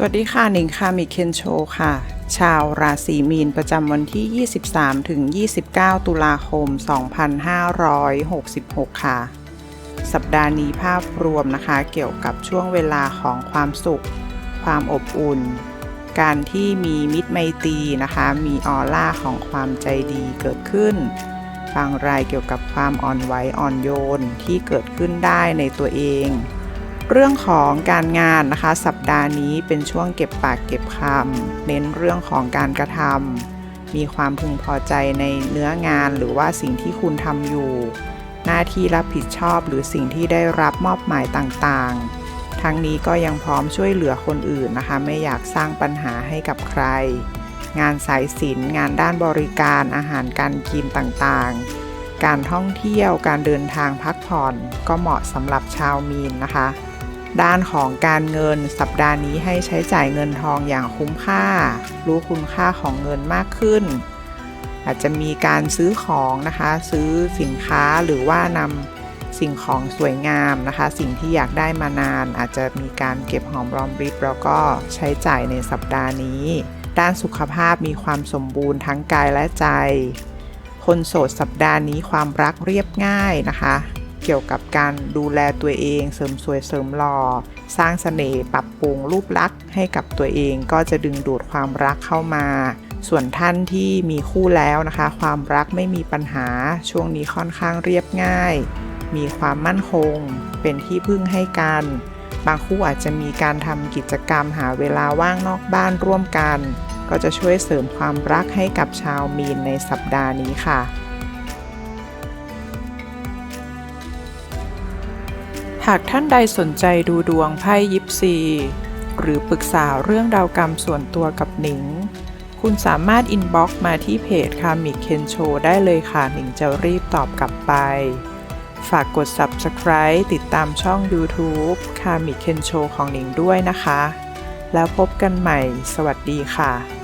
สวัสดีค่ะหนิงค่ะมิเคนโชค่ะ ชาวราศีมีนประจำวันที่ 23 ถึง 29 ตุลาคม 2566 ค่ะ สัปดาห์นี้ภาพรวมนะคะ เกี่ยวกับช่วงเวลาของความสุข ความอบอุ่น การที่มีมิตรไมตรีนะคะ มีออร่าของความใจดีเกิดขึ้น บางรายเกี่ยวกับความอ่อนไหวอ่อนโยนที่เกิดขึ้นได้ในตัวเอง เรื่องของการงานนะคะ สัปดาห์นี้เป็นช่วงเก็บปากเก็บคำเน้นเรื่องของการกระทำมีความพึงพอใจในเนื้องานหรือว่าสิ่งที่คุณทำอยู่ หน้าที่รับผิดชอบหรือสิ่งที่ได้รับมอบหมายต่างๆ ทั้งนี้ก็ยังพร้อมช่วยเหลือคนอื่นนะคะ ไม่อยากสร้างปัญหาให้กับใคร งานสายศิลป์งานด้านบริการอาหารการกินต่างๆการท่องเที่ยว การเดินทางพักผ่อนก็เหมาะสำหรับชาวมีนนะคะ ด้านของการเงินสัปดาห์นี้ให้ใช้จ่ายเงินทองอย่างคุ้มค่า รู้คุณค่าของเงินมากขึ้น อาจจะมีการซื้อของนะคะ ซื้อสินค้าหรือว่านำสิ่งของสวยงามนะคะ สิ่งที่อยากได้มานาน อาจจะมีการเก็บหอมรอมริบแล้วก็ใช้จ่ายในสัปดาห์นี้ ด้านสุขภาพมีความสมบูรณ์ทั้งกายและใจ คนโสดสัปดาห์นี้ความรักเรียบง่ายนะคะ กี่ยวกับการดูแลตัวเอง เสริมสวยเสริมหล่อ สร้างเสน่ห์ปรับปรุงรูปลักษณ์ให้กับตัวเองก็จะดึงดูดความรักเข้ามา ส่วนท่านที่มีคู่แล้วนะคะ ความรักไม่มีปัญหาช่วงนี้ค่อนข้างเรียบง่าย มีความมั่นคง เป็นที่พึ่งให้กัน บางคู่อาจจะมีการทำกิจกรรมหาเวลาว่างนอกบ้านร่วมกัน ก็จะช่วยเสริมความรักให้กับชาวมีนในสัปดาห์นี้ค่ะากท่านใดสนใจดูดวงไพ่ยิปซี หรือปรึกษาเรื่องดาวกรรมส่วนตัวกับหนิง คุณสามารถอินบ็อกซ์มาที่เพจคามิเคนโชได้เลยค่ะหนิงจะรีบตอบกลับไป ฝากกด Subscribe ติดตามช่อง YouTube คามิเคนโชของหนิงด้วยนะคะ แล้วพบกันใหม่ สวัสดีค่ะ